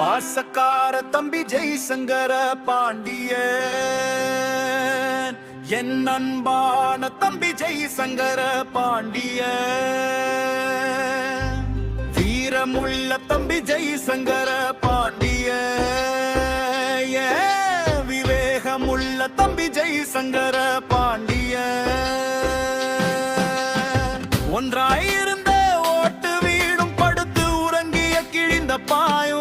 பாசக்கார தம்பி ஜெய்சங்கர பாண்டிய என் அன்பான தம்பி ஜெய்சங்கர பாண்டிய வீரமுள்ள தம்பி ஜெய்சங்கர பாண்டிய விவேகமுள்ள தம்பி ஜெய்சங்கர பாண்டிய ஒன்றாயிருந்த ஓட்டு வீடும் படுத்து உறங்கிய கிழிந்த பாயும்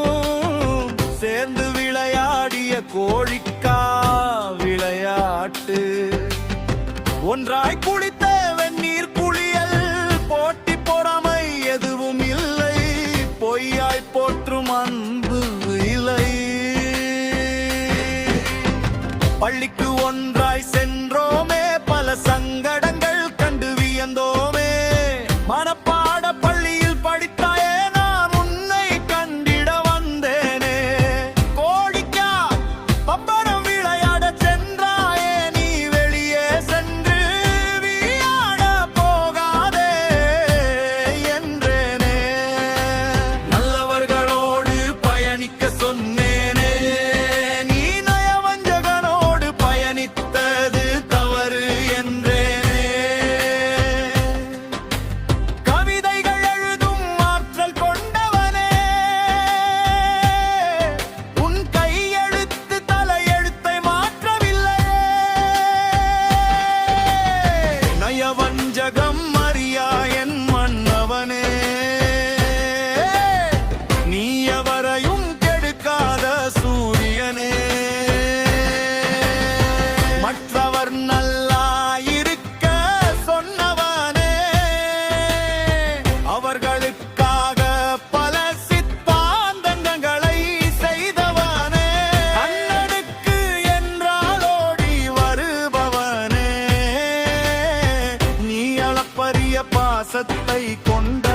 கோழிக்கா விளையாட்டு. ஒன்றாய் கூட பாசத்தை கொண்ட